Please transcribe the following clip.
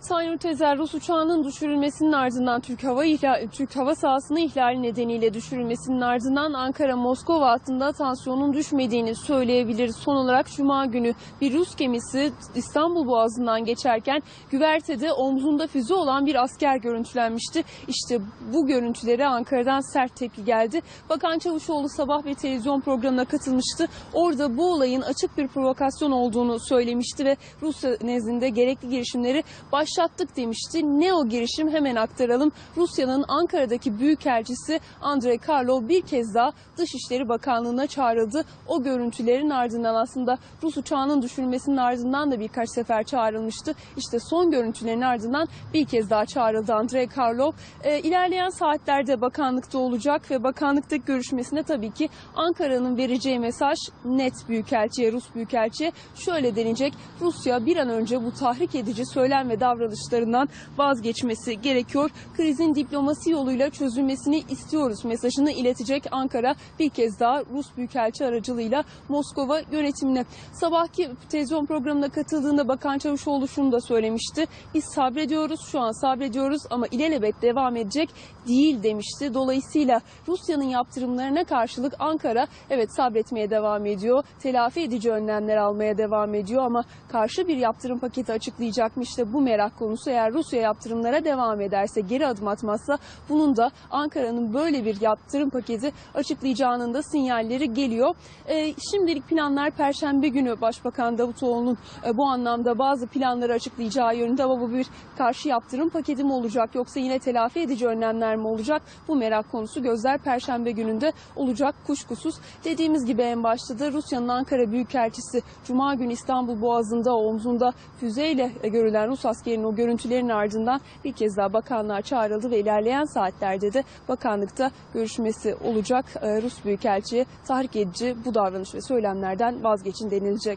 Sayın Tezer, Rus uçağının düşürülmesinin ardından Türk hava ihla, Türk hava sahasını ihlali nedeniyle düşürülmesinin ardından Ankara-Moskova hattında tansiyonun düşmediğini söyleyebiliriz. Son olarak Cuma günü bir Rus gemisi İstanbul Boğazı'ndan geçerken güvertede omzunda füze olan bir asker görüntülenmişti. İşte bu görüntülere Ankara'dan sert tepki geldi. Bakan Çavuşoğlu sabah bir televizyon programına katılmıştı. Orada bu olayın açık bir provokasyon olduğunu söylemişti ve Rusya nezdinde gerekli girişimleri başlattık demişti. Ne o girişim hemen aktaralım. Rusya'nın Ankara'daki büyükelçisi Andrei Karlov bir kez daha Dışişleri Bakanlığı'na çağrıldı. O görüntülerin ardından aslında Rus uçağının düşürülmesinin ardından da birkaç sefer çağrılmıştı. İşte son görüntülerin ardından bir kez daha çağrıldı Andrei Karlov. Ee, ilerleyen saatlerde bakanlıkta olacak ve bakanlıktaki görüşmesine tabii ki Ankara'nın vereceği mesaj net büyükelçiye, Rus büyükelçiye şöyle denecek. Rusya bir an önce bu tahrik edici söylem ve davranışlarından vazgeçmesi gerekiyor. Krizin diplomasi yoluyla çözülmesini istiyoruz mesajını iletecek Ankara bir kez daha Rus Büyükelçi aracılığıyla Moskova yönetimine. Sabahki televizyon programına katıldığında Bakan Çavuşoğlu şunu da söylemişti. Biz sabrediyoruz şu an sabrediyoruz ama ilelebet devam edecek değil demişti. Dolayısıyla Rusya'nın yaptırımlarına karşılık Ankara evet sabretmeye devam ediyor. Telafi edici önlemler almaya devam ediyor ama karşı bir yaptırım paketi açıklayacak mı işte bu merak konusu. Eğer Rusya yaptırımlara devam ederse geri adım atmazsa bunun da Ankara'nın böyle bir yaptırım paketi açıklayacağının da sinyalleri geliyor. Ee, şimdilik planlar Perşembe günü Başbakan Davutoğlu'nun e, bu anlamda bazı planları açıklayacağı yönünde ama bu bir karşı yaptırım paketi mi olacak yoksa yine telafi edici önlemler mi olacak? Bu merak konusu gözler Perşembe gününde olacak kuşkusuz. Dediğimiz gibi en başta da Rusya'nın Ankara Büyükelçisi Cuma günü İstanbul Boğazı'nda omzunda füzeyle görülen Rus askerinin o görüntülerin ardından bir kez daha bakanlar çağrıldı ve ilerleyen saatlerde de bakanlıkta görüşmesi olacak. Ee, Rus Büyükelçi'ye tahrik edici bu davranış ve söylemlerden vazgeçin denilecek.